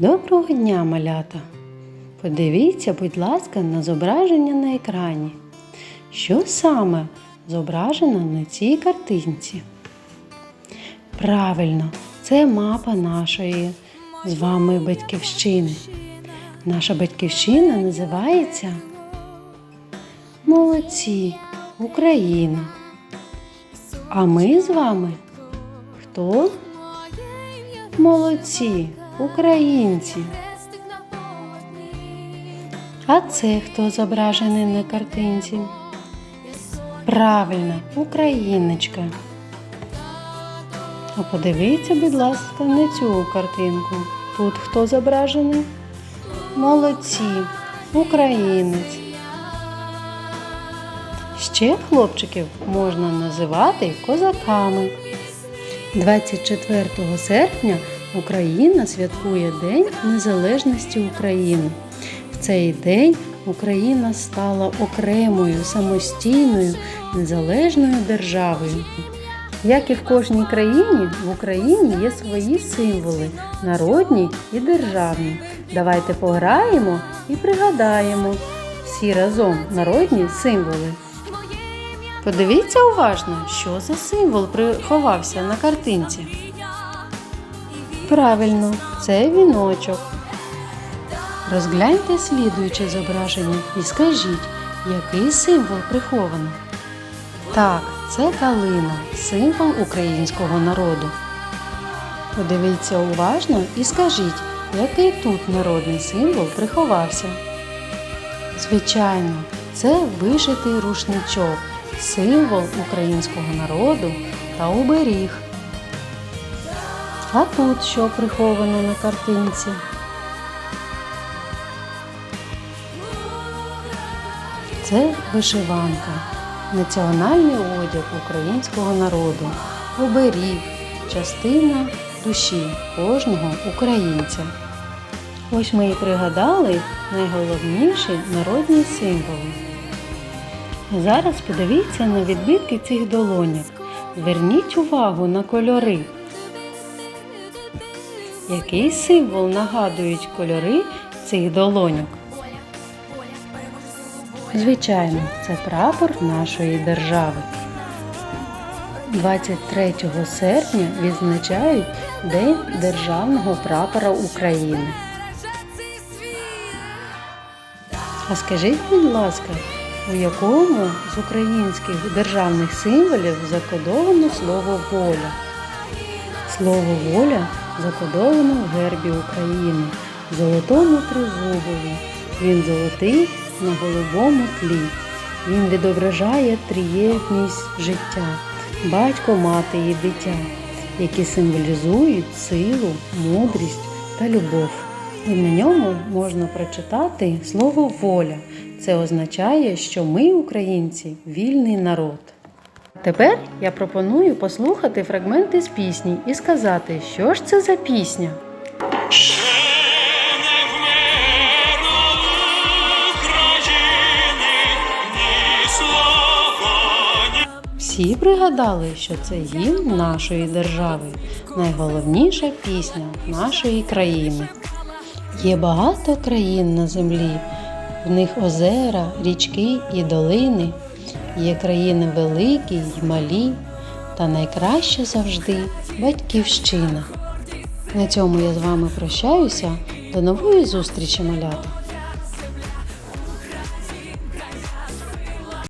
Доброго дня, малята! Подивіться, будь ласка, на зображення на екрані. Що саме зображено на цій картинці? Правильно, це мапа нашої з вами батьківщини. Наша батьківщина називається Молодці, Україна. А ми з вами хто? Молодці, українці. А це хто зображений на картинці? Правильно, україночка. А подивіться, будь ласка, на цю картинку. Тут хто зображений? Молодці, українець. Ще хлопчиків можна називати козаками. 24 серпня Україна святкує День Незалежності України. В цей день Україна стала окремою, самостійною, незалежною державою. Як і в кожній країні, в Україні є свої символи народні і державні. Давайте пограємо і пригадаємо всі разом народні символи. Подивіться уважно, що за символ приховався на картинці. Правильно, це віночок. Розгляньте слідуюче зображення і скажіть, який символ приховано. Так, це калина, символ українського народу. Подивіться уважно і скажіть, який тут народний символ приховався. Звичайно, це вишитий рушничок, символ українського народу та оберіг. А тут що приховано на картинці? Це вишиванка, національний одяг українського народу, оберіг, частина душі кожного українця. Ось ми і пригадали найголовніші народні символи. Зараз подивіться на відбитки цих долоньок. Зверніть увагу на кольори. Який символ нагадують кольори цих долоньок? Звичайно, це прапор нашої держави. 23 серпня відзначають День Державного прапора України. А скажіть, будь ласка, у якому з українських державних символів закодовано слово воля? Слово воля закодовано в гербі України, золотому тризубові. Він золотий на голубому тлі. Він відображає трієдність життя, батько, мати і дитя, які символізують силу, мудрість та любов. І на ньому можна прочитати слово воля. Це означає, що ми, українці, вільний народ. Тепер я пропоную послухати фрагменти з пісні і сказати, що ж це за пісня. Всі пригадали, що це гімн нашої держави, найголовніша пісня нашої країни. Є багато країн на землі, в них озера, річки і долини. Є країни великі й малі, та найкраще завжди батьківщина. На цьому я з вами прощаюся. До нової зустрічі, малята!